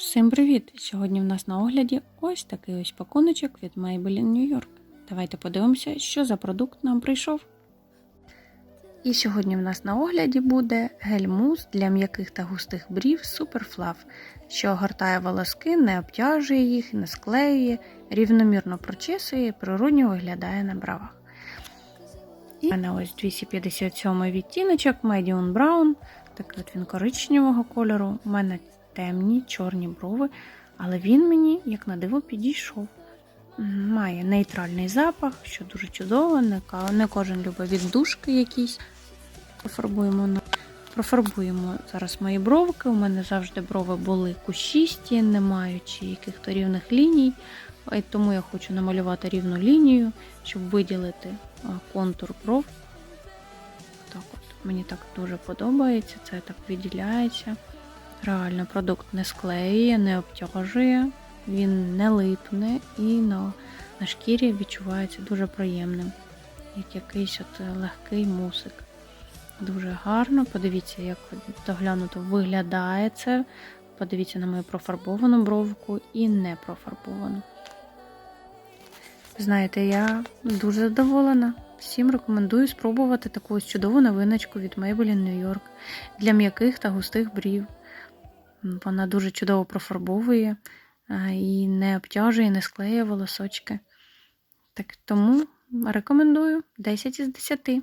Всім привіт! Сьогодні в нас на огляді ось такий ось пакуночок від Maybelline New York. Давайте подивимося, що за продукт нам прийшов. І сьогодні в нас на огляді буде гель-мус для м'яких та густих брів Super Fluff, що огортає волоски, не обтяжує їх, не склеює, рівномірно прочесує і природньо виглядає на бравах. І в мене ось 257 відтіночок Medium Brown, такий от він коричневого кольору. У мене темні чорні брови, але він мені, як на диво, підійшов. Має нейтральний запах, що дуже чудово, не, кожен любить віддушки якісь. Профарбуємо, профарбуємо зараз мої бровки. У мене завжди брови були кущісті, не маючи яких-то рівних ліній. І Тому я хочу намалювати рівну лінію, щоб виділити контур бров. Так от, мені так дуже подобається, це так виділяється. Реально, продукт не склеює, не обтяжує, він не липне і на, на шкірі відчувається дуже приємним. Як якийсь от е, легкий мусик. Дуже гарно. Подивіться, як доглянуто виглядає це. Подивіться на мою профарбовану бровку і не профарбовану. Знаєте, я дуже задоволена. Всім рекомендую спробувати таку чудову новиночку від Maybelline New York для м'яких та густих брів. Вона дуже чудово профарбовує і не обтяжує, не склеює волосочки. Так тому рекомендую 10 із 10.